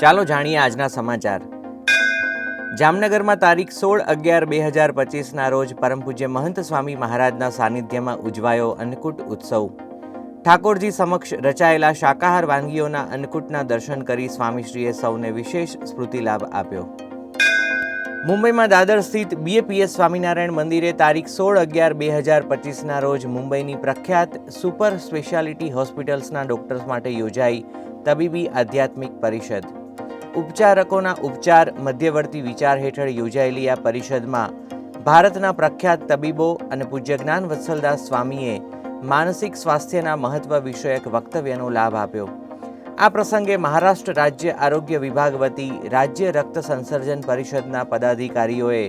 ચાલો જાણીએ આજના સમાચાર. જામનગરમાં તારીખ સોળ અગિયાર બે હજાર પચીસના રોજ પરમ પૂજ્ય મહંત સ્વામી મહારાજના સાનિધ્યમાં ઉજવાયો અન્નકૂટ ઉત્સવ. ઠાકોરજી સમક્ષ રચાયેલા શાકાહાર વાનગીઓના અન્નકૂટના દર્શન કરી સ્વામીશ્રીએ સૌને વિશેષ સ્મૃતિ લાભ આપ્યો. મુંબઈમાં દાદર સ્થિત બીએપીએસ સ્વામિનારાયણ મંદિરે તારીખ સોળ અગિયાર બે હજાર પચીસના રોજ મુંબઈની પ્રખ્યાત સુપર સ્પેશિયાલિટી હોસ્પિટલ્સના ડોક્ટર્સ માટે યોજાઈ તબીબી આધ્યાત્મિક પરિષદ. ઉપચારકોના ઉપચાર, મધ્યવર્તી વિચાર હેઠળ યોજાયેલી આ પરિષદમાં ભારતના પ્રખ્યાત તબીબો અને પૂજ્ય જ્ઞાન વત્સલદાસ સ્વામીએ માનસિક સ્વાસ્થ્યના મહત્વ વિષયક વક્તવ્યનો લાભ આપ્યો. આ પ્રસંગે મહારાષ્ટ્ર રાજ્ય આરોગ્ય વિભાગ વતી રાજ્ય રક્ત સંસર્જન પરિષદના પદાધિકારીઓએ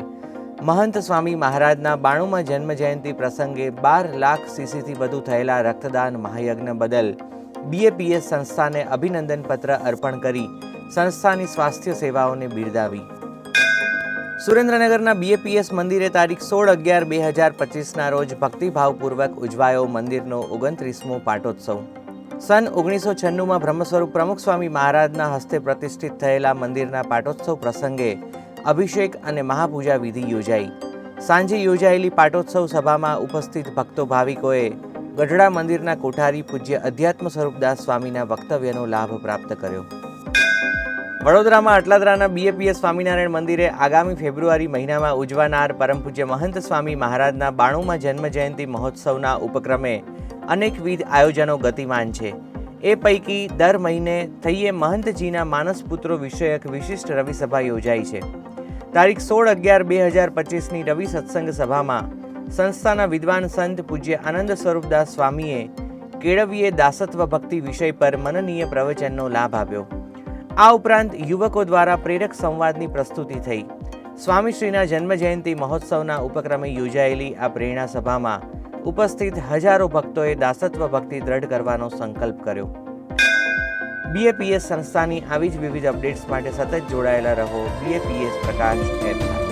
મહંત સ્વામી મહારાજના બાણુમાં જન્મ જયંતિ પ્રસંગે બાર લાખ સીસીથી વધુ થયેલા રક્તદાન મહાયજ્ઞ બદલ બીએપીએસ સંસ્થાને અભિનંદન પત્ર અર્પણ કરી સંસ્થાની સ્વાસ્થ્ય સેવાઓને બિરદાવી. સુરેન્દ્રનગરના બીએપીએસ મંદિરે તારીખ સોળ અગિયાર બે હજાર પચીસના રોજ ભક્તિભાવપૂર્વક ઉજવાયો મંદિરનો ઓગણત્રીસમો પાટોત્સવ. સન ઓગણીસો છન્નુંમાં બ્રહ્મસ્વરૂપ પ્રમુખ સ્વામી મહારાજના હસ્તે પ્રતિષ્ઠિત થયેલા મંદિરના પાટોત્સવ પ્રસંગે અભિષેક અને મહાપૂજા વિધિ યોજાઈ. સાંજે યોજાયેલી પાટોત્સવ સભામાં ઉપસ્થિત ભક્તો ભાવિકોએ ગઢડા મંદિરના કોઠારી પૂજ્ય અધ્યાત્મ સ્વરૂપદાસ સ્વામીના વક્તવ્યનો લાભ પ્રાપ્ત કર્યો. વડોદરામાં અટલાદરાના બીએપીએસ સ્વામિનારાયણ મંદિરે આગામી ફેબ્રુઆરી મહિનામાં ઉજવાનાર પરમ પૂજ્ય મહંત સ્વામી મહારાજના બાણુમાં જન્મ જયંતિ મહોત્સવના ઉપક્રમે અનેકવિધ આયોજનો ગતિમાન છે. એ પૈકી દર મહિને થઈએ મહંતજીના માનસપુત્રો વિષયક વિશિષ્ટ રવિસભા યોજાઈ છે. તારીખ સોળ અગિયાર બે હજાર પચીસની રવિ સત્સંગ સભામાં સંસ્થાના વિદ્વાન સંત પૂજ્ય આનંદ સ્વરૂપદાસ સ્વામીએ કેળવીએ દાસત્વ ભક્તિ વિષય પર મનનીય પ્રવચનનો લાભ આપ્યો. આ ઉપરાંત યુવકો દ્વારા પ્રેરક સંવાદની પ્રસ્તુતિ થઈ. સ્વામીશ્રીના જન્મજયંતિ મહોત્સવના ઉપક્રમે યોજાયેલી આ પ્રેરણા સભામાં ઉપસ્થિત હજારો ભક્તોએ દાસત્વ ભક્તિ દ્રઢ કરવાનો સંકલ્પ કર્યો. બીએપીએસ સંસ્થાની આવી જ વિવિધ અપડેટ્સ માટે સતત જોડાયેલા રહો. BAPS Prakash app. સાથે